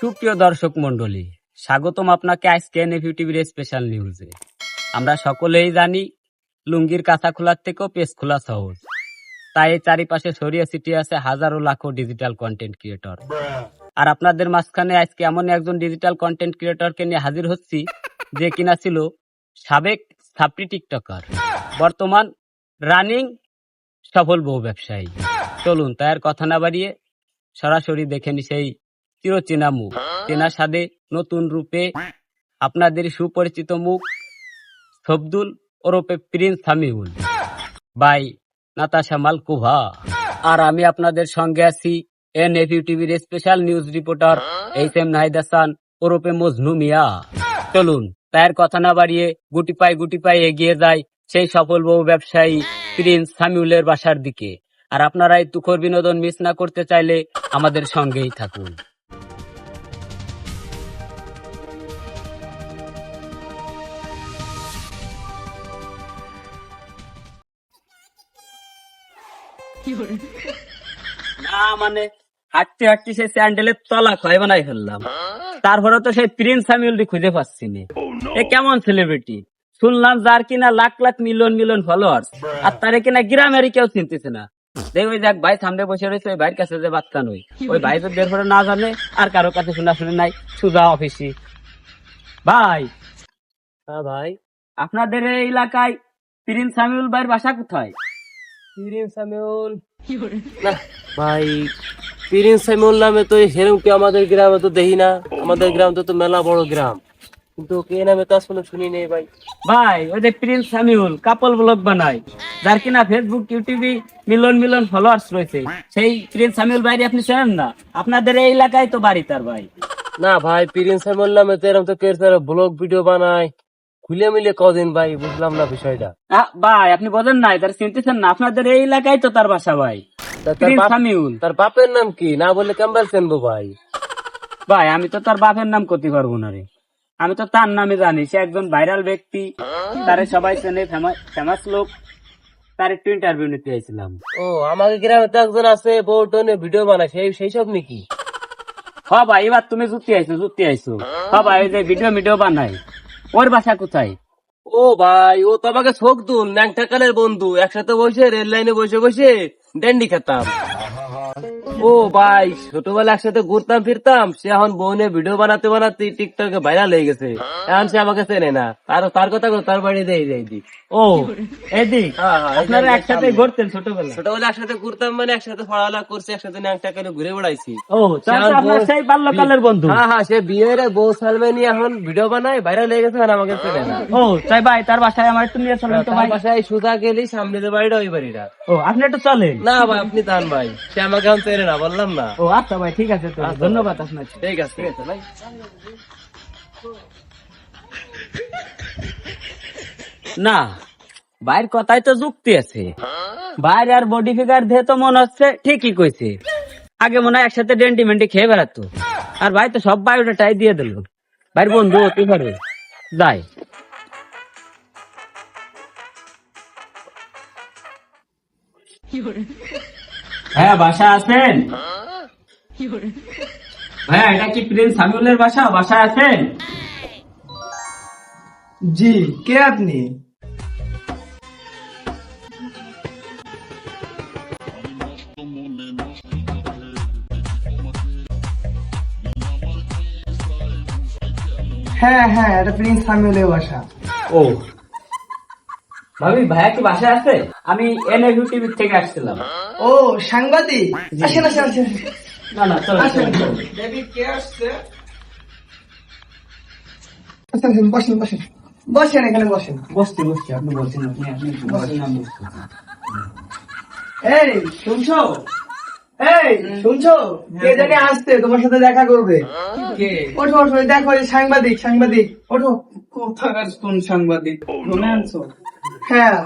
সুপ্রিয় দর্শক মন্ডলী স্বাগতম আপনাকে আজকে এনএফিউ টিভির স্পেশাল নিউজে আমরা সকলেই জানি, লুঙ্গির কাঁচা খোলার থেকেও পেজ খোলা সহজ। তাই চারিপাশে ছড়িয়ে ছিটিয়ে আছে হাজারো লাখো ডিজিটাল কন্টেন্ট ক্রিয়েটর আর আপনাদের মাঝখানে আজকে এমন একজন ডিজিটাল কন্টেন্ট ক্রিয়েটরকে নিয়ে হাজির হচ্ছি, যে কিনা ছিল সাবেক ছাপড়ি টিকটকার। বর্তমান রানিং সফল বহু ব্যবসায়ী। চলুন তার কথা না বাড়িয়ে সরাসরি দেখে নি সেই চিরচেনা মুখ। চেনা সাদে নতুন রূপে আপনাদের সুপরিচিত মুখ। শব্দুল ওরফে prince Samiul by Natasha Malkova. আর আমি আপনাদের সঙ্গে আছি এন এফ টিভির special news reporter H M Nahid Hasan ওরফে মজনু মিয়া। চলুন, তার কথা না বাড়িয়ে গুটি পাই গুটি পাই এগিয়ে যায় সেই সফল বহু ব্যবসায়ী প্রিন্স সামিউলের বাসার দিকে। আর আপনারা এই তুখর বিনোদন মিস না করতে চাইলে আমাদের সঙ্গেই থাকুন। না মানে হাঁটতে হাঁটতে সেই স্যান্ডেলের তলা ক্ষয় বানাই ফেললাম। তারপরে তো সেই প্রিন্স খুঁজে পাচ্ছি না। এ কেমন সেলিব্রিটি শুনলাম যার কিনা lakh lakh million million followers আর তারে কিনা গ্রামের কেউ চিনতেছে না। দেখ ওই দেখ ভাই সামনে বসে রয়েছে ওই ভাইয়ের কাছে যে বাচ্চা নই ওই। ভাই তো বের করে না জানে আর কারও কাছে শোনা শুনে নাই সুজা অফিসি। ভাই। হ্যাঁ ভাই। আপনাদের এই এলাকায় প্রিন্স সামিউল ভাইয়ের বাসা কোথায়? পিরিন সামিউল না ভাই পিরিন সামিউল নামে তো সেরকম কি আমাদের গ্রামে তো দেখি না। আমাদের গ্রাম তো তো মেলা বড় গ্রাম। কিন্তু কে নামে তো আসলে শুনি নেই ভাই। ভাই ওই যে প্রিন্স সামিউল কাপল ব্লগ বানায়। যার কিনা ফেসবুক ইউটিউবে মিলিয়ন মিলিয়ন ফলোয়ার্স রয়েছে। সেই প্রিন্স সামিউল ভাই আপনি চেনেন না? আপনাদের এই এলাকায় তো বাড়ি তার ভাই। না ভাই পিরিন সামিউল নামে তো এরকম তো কে ব্লগ ভিডিও বানায়। খুলে মিলে কদিন ভাই বুঝলাম না বিষয়টা। ভাই আপনি বোঝেন নাই তার চিনতেছেন না। আপনাদের এই এলাকায় তো তার বাসা ভাই। তার বাপের নাম কি? না কেমন চেনবো ভাই। ভাই আমি তো তার বাপের নাম করতে পারব না রে। আমি তো তার নামে জানি সে একজন ভাইরাল ব্যক্তি। তারে সবাই চেনে ফেমাস লোক। তার একটু ইন্টারভিউ নিতে চাইছিলাম ও আমাদের গ্রামে তো একজন আছে বউ টোনে ভিডিও বানায় সেই সেই সব নাকি? হ ভাই এবার তুমি জুতি আইছো জুতি আইছো। হ ভাই ওই যে ভিডিও ভিডিও বানাই ওর বাসা কোথায়? ও ভাই, ও তো আমাকে শোক দুন ন্যাংটা কালের বন্ধু। একসাথে বসে রেল লাইনে বসে বসে ড্যান্ডি খেতাম। ও ভাই ছোটবেলা একসাথে ঘুরতাম ফিরতাম সে এখন বোনে ভিডিও বানাতে বানাতে টিকটকে ভাইরাল হয়ে গেছে। এখন সে আমাকে চেনে না। তার তার কথা তার বাড়ি দেই দেই দি ও এদিক হ্যাঁ, হ্যাঁ, আপনারা একসাথে ঘুরতেন ছোটবেলা ছোটবেলা একসাথে ঘুরতাম মানে একসাথে পড়ালেখা করছি একসাথে ন্যাংটা কালে ঘুরে বেড়াইছি। ও সেই বাল্যকালের বন্ধু। হ্যাঁ হ্যাঁ সে বিয়ের বউ সালমে নিয়ে এখন ভিডিও বানায় ভাইরাল হয়ে গেছে আর আমাকে চেনে না। ও তাই ভাই তার বাসায় আমার একটু নিয়ে চলেন তো ভাই। বাসায় সুজা গেলি সামনে যে বাড়িটা ওই বাড়িটা। ও আপনি একটু চলেন। না ভাই আপনি তান ভাই সে আমাকে এখন চেনে না বললাম না। ও আচ্ছা ভাই ঠিক আছে তো। ধন্যবাদ আপনাকে। ঠিক আছে ঠিক আছে ভাই। না ভাইয়ের কথাই তো যুক্তি আছে। ভাইয়ের আর বডি ফিগার দেখে তো মনে হচ্ছে ঠিকই কইছে। আগে মনে হয় একসাথে ডেন্টি মেন্টি খেয়ে বেড়াতো। আর ভাই তো সব বায়োডাটাই দিয়ে দিল। ভাইয়ের বন্ধু হতে পারে যাই। হ্যাঁ বাসা আছেন? ভাইয়া এটা কি প্রিন্স সামিউলের বাসা? বাসা আছেন? জি কে আপনি? হ্যাঁ হ্যাঁ এটা প্রিন্স সামিউলের বাসা। ও। ভাবি ভাইয়া কি বাসায় আছে? আমি এনএভিউ টিভি থেকে আসছিলাম। ও সাংবাদিক? আসেন আসেন আসেন। না না চলো আসেন। দেবী কে আসছে? আসেন আসেন, বসেন বসেন। বসেন এখানে বসেন। বসতে বসতে আপনি বলছেন আপনি আপনি বসেন। আমি বসছি। এই শুনছো? এই শুনছো? কে জানি আসছে তোমার সাথে দেখা করবে। কে? ওঠো ওঠো দেখো এই সাংবাদিক সাংবাদিক। ওঠো। কোথাকার কোন সাংবাদিক? শুনে আনছো? হ্যাঁ।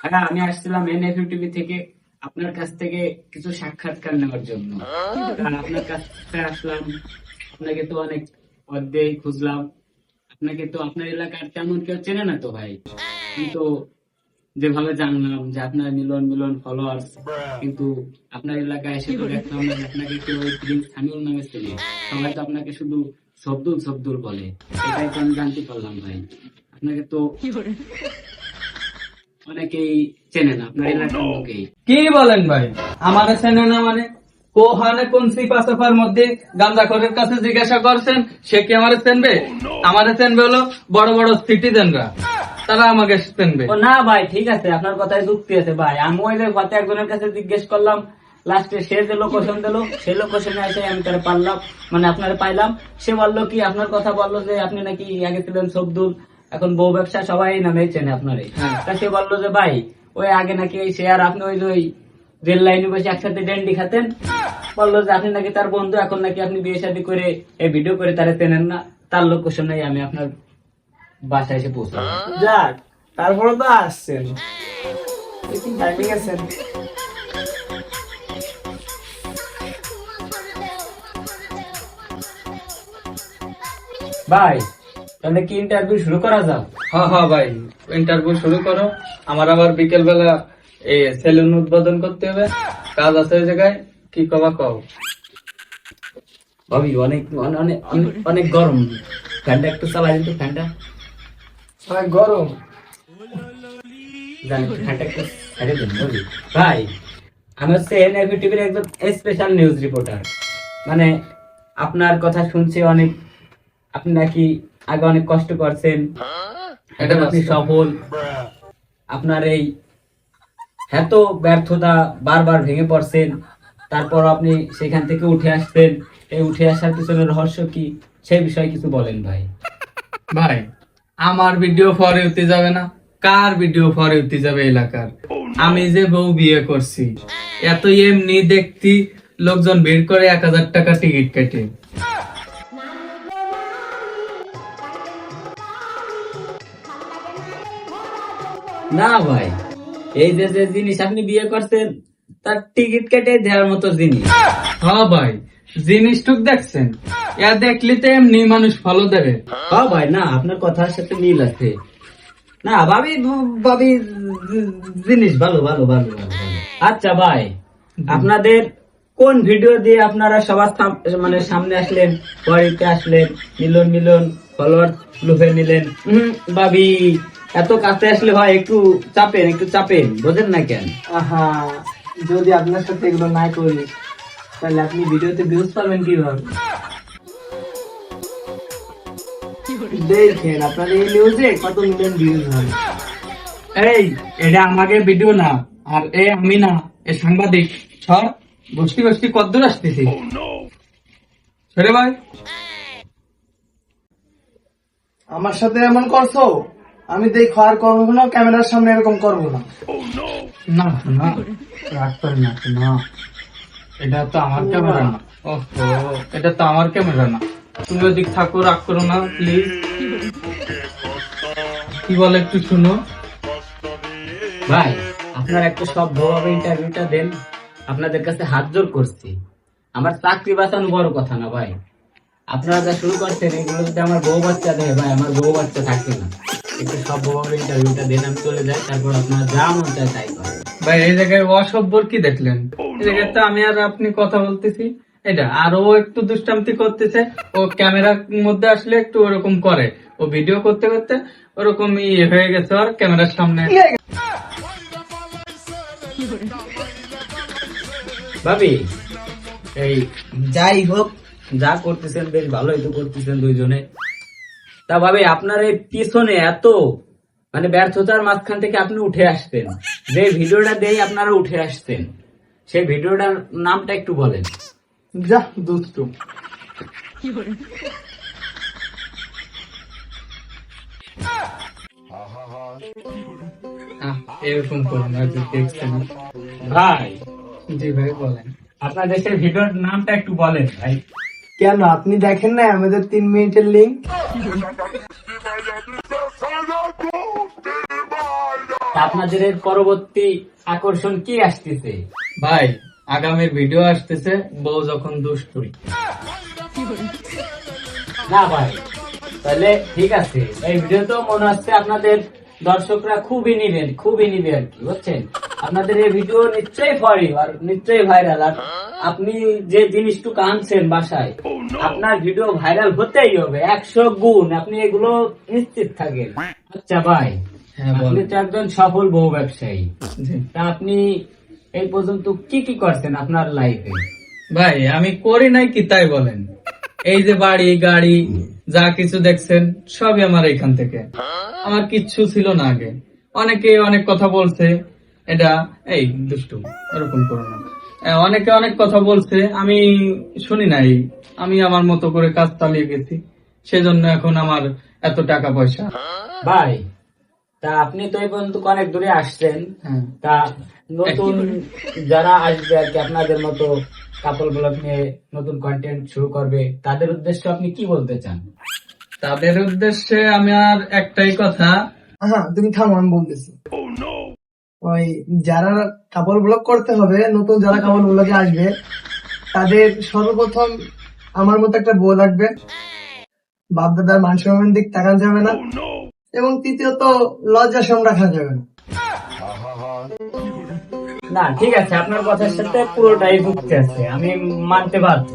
হ্যাঁ আমি আসছিলাম এনএভিউ টিভি থেকে আপনার কাছ থেকে কিছু সাক্ষাৎকার নেওয়ার জন্য। আপনার কাছ থেকে আসলাম। আপনাকে তো অনেক অধ্যায় খুঁজলাম। আপনাকে তো আপনার এলাকার তেমন কেউ চেনে না তো ভাই। কিন্তু যেভাবে জানলাম যে আপনার মিলন মিলন ফলোয়ার্স কিন্তু আপনার এলাকায় এসে তো দেখলাম না আপনাকে কেউ প্রিন্স সামিউল নামে চেনে। সবাই তো আপনাকে শুধু সবদুল সবদুল বলে। এটাই তো আমি জানতে পারলাম ভাই। আপনাকে তো অনেকেই চেনে না আপনার এলাকার লোকেই। কি বলেন ভাই? আমার চেনে না মানে? কোহানে কোন সিপাসাফার মধ্যে কাছে জিজ্ঞাসা করছেন সে কি আমার চেনবে? আমার চেনবে হলো বড় বড় সিটিজেনরা। তারা আমাকে চেনবে। ও না ভাই ঠিক আছে আপনার কথায় যুক্তি আছে ভাই। আমি ওই গত একজনের কাছে জিজ্ঞেস করলাম লাস্টে সে যে লোকেশন দিল সেই লোকেশনে এসে আমি তারা পারলাম মানে আপনার পাইলাম। সে বলল কি আপনার কথা বলল যে আপনি নাকি আগে ছিলেন সবদুল এখন বউ ব্যবসা সবাই নামে চেনে আপনারে হ্যাঁ। তা সে বলল যে ভাই ওই আগে নাকি এই শেয়ার আপনি ওই যে ওই রেল লাইনে বসে একসাথে ডেন্ডি খাতেন? বলল যে আপনি নাকি তার বন্ধু এখন নাকি আপনি বিয়ে শাদী করে এই ভিডিও করে তারা চেনেন না। তার লোকেশনে আমি আপনার বাসায় এসে পৌঁছলাম যাক তারপরে তো আসছেন। টাইমিং আছেন ভাই তাহলে কি ইন্টারভিউ শুরু করা যাক? হ্যাঁ হ্যাঁ ভাই ইন্টারভিউ শুরু করো। আমার আবার বিকেল বেলা এই সেলুন উদ্বোধন করতে হবে। কাজ আছে ওই জায়গায় কি কবা কও? ভাবি অনেক অনেক- অনেক অনেক- অনেক গরম। ফ্যানটা একটু চালাই দিন তো ফ্যানটা। অনেক গরম। জানি ফ্যানটা একটু ছেড়ে দিন ভাবি ভাই আমি হচ্ছে এনআইভি টিভির একজন স্পেশাল নিউজ রিপোর্টার মানে আপনার কথা শুনছি অনেক আপনি নাকি আগে অনেক কষ্ট করছেন। এখন আপনি সফল। আপনার এই এত ব্যর্থতা বারবার ভেঙে পড়ছেন। তারপর আপনি সেখান থেকে উঠে আসছেন। এই উঠে আসার পিছনে রহস্য কি? সেই বিষয়ে কিছু বলেন ভাই। ভাই আমার ভিডিও ফরে উঠতে যাবে না। কার ভিডিও ফরে উঠতে যাবে এলাকার? আমি যে বউ বিয়ে করছি এত এমনি দেখতি লোকজন ভিড় করে এক হাজার টাকা টিকিট কেটে। না ভাই এই যে যে জিনিস আপনি বিয়ে করছেন তার টিকিট কেটে দেওয়ার মতো জিনিস। হ্যাঁ ভাই জিনিসটুক দেখছেন। এ দেখলি তো এমনি মানুষ ফলো দেবে। হ্যাঁ ভাই না আপনার কথার সাথে মিল আছে। না ভাবি ভাবি জিনিস ভালো ভালো ভালো। আচ্ছা ভাই আপনাদের কোন ভিডিও দিয়ে আপনারা সবার মানে সামনে আসলেন বাড়িতে আসলেন মিলন মিলন ফলোয়ার লুফে নিলেন? ভাবি এত কাছে আসলে ভাই একটু চাপেন একটু চাপেন বোঝেন না কেন? আহা যদি আপনার সাথে এগুলো না করি তাহলে আপনি ভিডিওতে ভিউজ পাবেন কীভাবে? দেখেন আপনার এই নিউজে কত মিলিয়ন ভিউজ হয়। এই এটা আমাকে ভিডিও না আর এ আমি না এ সাংবাদিক সর গোষ্ঠী গোষ্ঠী কদ্দূর আসতেছি? সরে ভাই। আমার সাথে এমন করছ? আমি দেখো আর করব না ক্যামেরার সামনে এরকম করব না। না না রাগ করে না না এটা তো আমার ক্যামেরা না। ওহো এটা তো আমার ক্যামেরা না। তুমি ওদিক থাকো রাগ করো না প্লিজ কি বলে একটু শুনো। ভাই আপনার একটা সভ্যভাবে ইন্টারভিউটা দেন আপনাদের কাছে হাত জোর করছি। আমার চাকরি বাঁচানো বড় কথা না ভাই। আপনারা যা শুরু করছেন এগুলো যদি আমার বউ বাচ্চা দেয় ভাই আমার বউ বাচ্চা থাকবে না। একটু সভ্যভাবে ইন্টারভিউটা দেন আমি চলে যাই তারপর আপনারা যা মন চায় তাই করেন। ভাই এই জায়গায় অসভ্যর কি দেখলেন? এই জায়গায় তো আমি আর আপনি কথা বলতেছি। এটা আর ও একটু দুষ্টান্তি করতেছে। ও ক্যামেরার মধ্যে আসলে একটু ওরকম করে। ও ভিডিও করতে করতে ওরকম ইয়ে হয়ে গেছে আর ক্যামেরার সামনে। ভাবি এই যাই হোক যা করতেছেন বেশ ভালোই তো করতেছেন দুইজনে। তা ভাবে আপনার এই পিছনে এত মানে ব্যর্থতার মাঝখান থেকে আপনি উঠে আসতেন। যে ভিডিওটা দেই আপনারা উঠে আসতেন সেই ভিডিওটার নামটা একটু বলেন। যা দুষ্টু এরকম করুন দেখছেন। ভাই। জি ভাই বলেন। আপনার দেশের ভিডিওর নামটা একটু বলেন ভাই। কেন? আপনি দেখেন না আমাদের তিন মিনিটের লিঙ্ক আপনাদের এর পরবর্তী আকর্ষণ কি আসতেছে? ভাই আগামীর ভিডিও আসতেছে বউ যখন দুষ্টুই। না ভাই তাহলে ঠিক আছে। এই ভিডিও তো মনে হচ্ছে আপনাদের দর্শকরা খুবই নিবেন খুবই নিবে আর কি বুঝছেন? আপনাদের এই ভিডিও নিশ্চয়ই ফরি আর নিশ্চয়ই ভাইরাল আর আপনি যে জিনিসটুকু আনছেন বাসায় আপনার ভিডিও ভাইরাল হতেই হবে একশো গুণ আপনি এগুলো নিশ্চিত থাকেন। আচ্ছা ভাই হ্যাঁ আপনি তো একজন সফল বহু ব্যবসায়ী। তা আপনি এই পর্যন্ত কি কি করছেন আপনার লাইফে ভাই আমি করি নাই কি তাই বলেন। এই যে বাড়ি গাড়ি যা কিছু দেখছেন সবই আমার এখান থেকে। আমার কিচ্ছু ছিল না আগে। অনেকে অনেক কথা বলছে এটা এই দুষ্টু এরকম করো না। অনেকে অনেক কথা বলছে আমি শুনি নাই আমি আমার মতো করে কাজ চালিয়ে গেছি সেজন্য এখন আমার এত টাকা পয়সা। ভাই তা আপনি তো এই পর্যন্ত অনেক দূরে আসছেন। হ্যাঁ। তা নতুন যারা আসবে আর কি আপনাদের মতো কাপড় ব্লগ নিয়ে নতুন কন্টেন্ট শুরু করবে তাদের উদ্দেশ্যে আপনি কি বলতে চান? তাদের উদ্দেশ্যে আমি আর একটাই কথা। হ্যাঁ তুমি থামো, আমি বলতেছি। ওই যারা কাপড় ব্লক করতে হবে, নতুন যারা কাপড় ব্লকে আসবে, তাদের সর্বপ্রথম আমার মতো একটা বউ লাগবে। বাপ দাদার মান দিক তাকান যাবে না। এবং তৃতীয়ত, লজ্জা সম রাখা যাবে না। না, ঠিক আছে, আপনার কথার সাথে পুরোটাই যুক্তি আছে, আমি মানতে বাধ্য।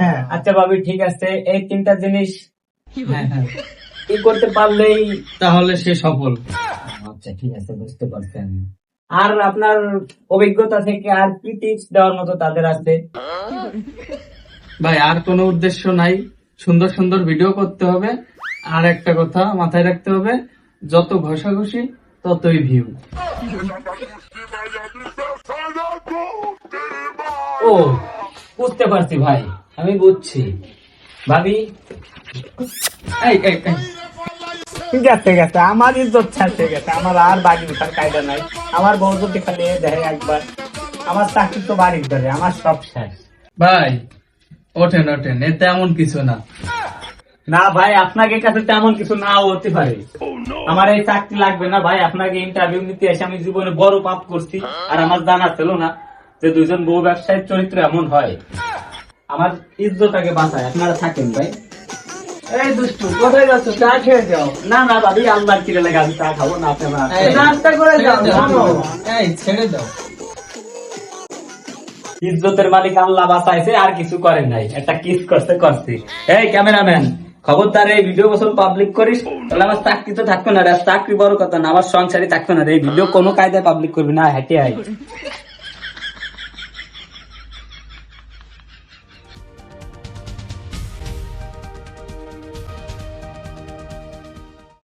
হ্যাঁ আচ্ছা ভাবি, ঠিক আছে, এই তিনটা জিনিস হ্যাঁ হ্যাঁ কি করতে পারলেই তাহলে সে সফল। আচ্ছা ঠিক আছে, বুঝতে পারছেন। আর আপনার অভিজ্ঞতা থেকে আর কি টিপস দেওয়ার মতো তাদের আছে? ভাই, আর কোনো উদ্দেশ্য নাই। সুন্দর সুন্দর ভিডিও করতে হবে। আর একটা কথা মাথায় রাখতে হবে, যত ঘষাঘষি, ততই ভিউ ও বুঝতে পারছি ভাই আমি বুঝছি। ভাবি? ঠিক আছে আমার ইজ্জত ছাড় ঠিক আছে আমার আর বাড়ি উঠার কায়দা নাই। আমার বউ যদি খালি একবার আমার চাকরি তো বাড়ির ধরে আমার সব শেষ। ভাই ওঠেন ওঠেন এতে এমন কিছু না। না ভাই আপনাকে কাছে তেমন কিছু নাও হতে পারে। আমার এই চাকরি লাগবে না ভাই আপনাকে ইন্টারভিউ নিতে এসে আমি জীবনে বড় পাপ করছি আর আমার জানা ছিল না। যে দুইজন বউ ব্যবসায়ীর চরিত্র এমন হয় আমার ইজ্জতাকে বাঁচায়। আপনারা থাকেন ভাই। এই দুষ্টু কোথায় যাচ্ছ? চা খেয়ে যাও। না না আল্লাহর কিরে লাগে আমি চা খাব না আপনারা নাস্তা করে যাও। এই ছেড়ে দাও। ইজ্জতের মালিক আল্লাহ বাঁচাইছে আর কিছু করে নাই। একটা কিস করতে করছি। এই ক্যামেরাম্যান খবরদার এই ভিডিও বছর পাবলিক করিস তাহলে আমার চাকরি তো থাকবে না রে। চাকরি বড় কথা না আমার সংসারই থাকবে না রে। এই ভিডিও কোনো কায়দায় পাবলিক করবি না হেঁটে আই